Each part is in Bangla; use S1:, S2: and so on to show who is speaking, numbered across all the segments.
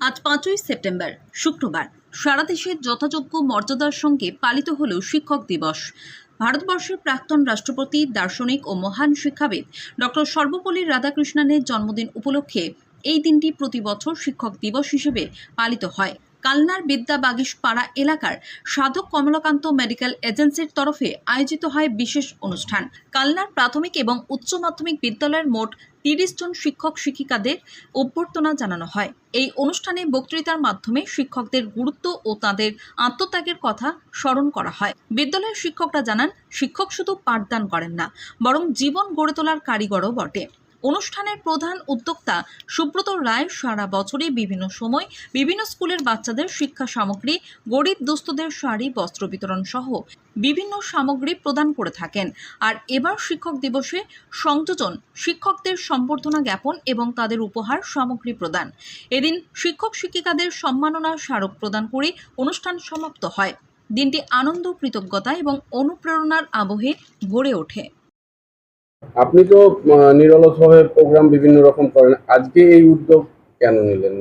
S1: আজ পাঁচই সেপ্টেম্বর, শুক্রবার। সারা দেশে যথাযোগ্য মর্যাদার সঙ্গে পালিত হল শিক্ষক দিবস। ভারতবর্ষের প্রাক্তন রাষ্ট্রপতি, দার্শনিক ও মহান শিক্ষাবিদ ডক্টর সর্বপল্লী রাধাকৃষ্ণনের জন্মদিন উপলক্ষে এই দিনটি প্রতি বছর শিক্ষক দিবস হিসেবে পালিত হয়। কালনার বিদ্যা বাগিশ পাড়া এলাকার সাধক কমলাকান্ত মেডিকেল এজেন্সির তরফে আয়োজিত হয় বিশেষ অনুষ্ঠান। কালনার প্রাথমিক এবং উচ্চ মাধ্যমিক বিদ্যালয়ের মোট তিরিশ জন শিক্ষক শিক্ষিকাদের অভ্যর্থনা জানানো হয়। এই অনুষ্ঠানে বক্তৃতার মাধ্যমে শিক্ষকদের গুরুত্ব ও তাদের আত্মত্যাগের কথা স্মরণ করা হয়। বিদ্যালয়ের শিক্ষকরা জানান, শিক্ষক শুধু পাঠদান করেন না, বরং জীবন গড়ে তোলার কারিগরও বটে। অনুষ্ঠানের প্রধান উদ্যোক্তা সুব্রত রায় সারা বছরে বিভিন্ন সময় বিভিন্ন স্কুলের বাচ্চাদের শিক্ষা সামগ্রী, গরিব দুস্থদের শাড়ি, বস্ত্র বিতরণ সহ বিভিন্ন সামগ্রী প্রদান করে থাকেন। আর এবার শিক্ষক দিবসে সংযোজন, শিক্ষকদের সম্বর্ধনা জ্ঞাপন এবং তাদের উপহার সামগ্রী প্রদান। এদিন শিক্ষক শিক্ষিকাদের সম্মাননা স্মারক প্রদান করে অনুষ্ঠান সমাপ্ত হয়। দিনটি আনন্দ, কৃতজ্ঞতা এবং অনুপ্রেরণার আবহে ভরে ওঠে।
S2: আপনি তো নিরলসভাবে প্রোগ্রাম বিভিন্ন রকম করেন। আজকে এই উদ্যোগ কেন নিলেন?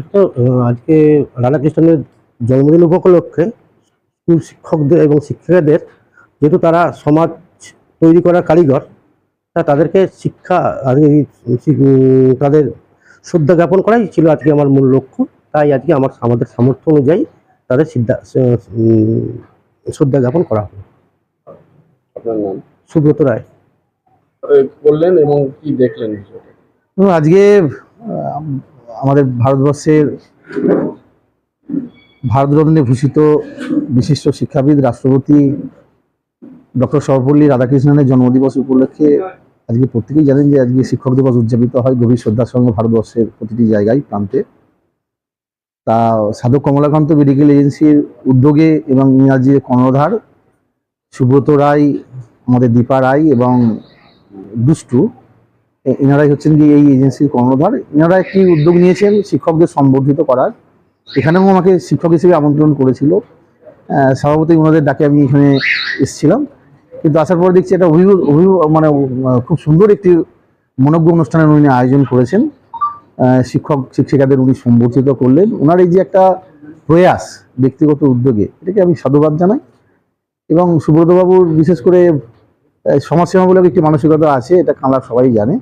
S3: একটা আহ, আজকে রাধাকৃষ্ণনের জন্মদিন উপলক্ষে স্কুল শিক্ষকদের এবং শিক্ষিকাদের যেহেতু তারা সমাজ তৈরি করার কারিগর তা তাদেরকে শিক্ষা তাদের শ্রদ্ধা জ্ঞাপন করাই ছিল আজকে আমার মূল লক্ষ্য। তাই আজকে আমার আমাদের সামর্থ্য অনুযায়ী তাদের শ্রদ্ধা জ্ঞাপন করা হলো
S2: আপনার নাম?
S3: সুব্রত রায়।
S2: করলেন এবং কি দেখলেন
S4: আজকে আমাদের ভারতবর্ষের ভারতরত্নে ভূষিত বিশিষ্ট শিক্ষাবিদ, রাষ্ট্রপতি ডক্টর সর্বপল্লী রাধাকৃষ্ণনের জন্মদিবস উপলক্ষে আজকে প্রত্যেকেই জানেন যে আজকে শিক্ষক দিবস উদযাপিত হয় গভীর শ্রদ্ধার সঙ্গে ভারতবর্ষের প্রতিটি জায়গায়, প্রান্তে। তা সাধক কমলাকান্ত মেডিকেল এজেন্সির উদ্যোগে এবং ইংরাজির কর্ণধার সুব্রত রায়, আমাদের দীপা রায় এবং দুষ্টু এনারাই হচ্ছেন কি এই এজেন্সির কর্ণধার। এনারা একটি উদ্যোগ নিয়েছেন শিক্ষকদের সম্বর্ধিত করার। এখানেও আমাকে শিক্ষক হিসেবে আমন্ত্রণ করেছিল। স্বভাবতই ওনাদের ডাকে আমি এখানে এসেছিলাম। কিন্তু আসার পর দেখছি একটা অভিভূত, অভিভূ মানে খুব সুন্দর একটি মনজ্ঞ অনুষ্ঠানের উনি আয়োজন করেছেন। শিক্ষক, শিক্ষিকাদের উনি সম্বর্ধিত করলেন। ওনার এই যে একটা প্রয়াস, ব্যক্তিগত উদ্যোগে, এটাকে আমি সাধুবাদ জানাই। এবং সুব্রতবাবুর বিশেষ করে সমাজসেবামূলক একটি মানসিকতা আছে, এটা কাঁলার সবাই জানে।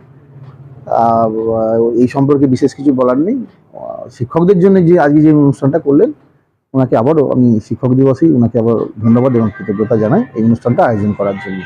S4: এই সম্পর্কে বিশেষ কিছু বলার নেই। শিক্ষকদের জন্য যে আজকে যে অনুষ্ঠানটা করলেন, ওনাকে আবারও আমি শিক্ষক দিবসেই ওনাকে আবার ধন্যবাদ এবং কৃতজ্ঞতা জানাই এই অনুষ্ঠানটা আয়োজন করার জন্য।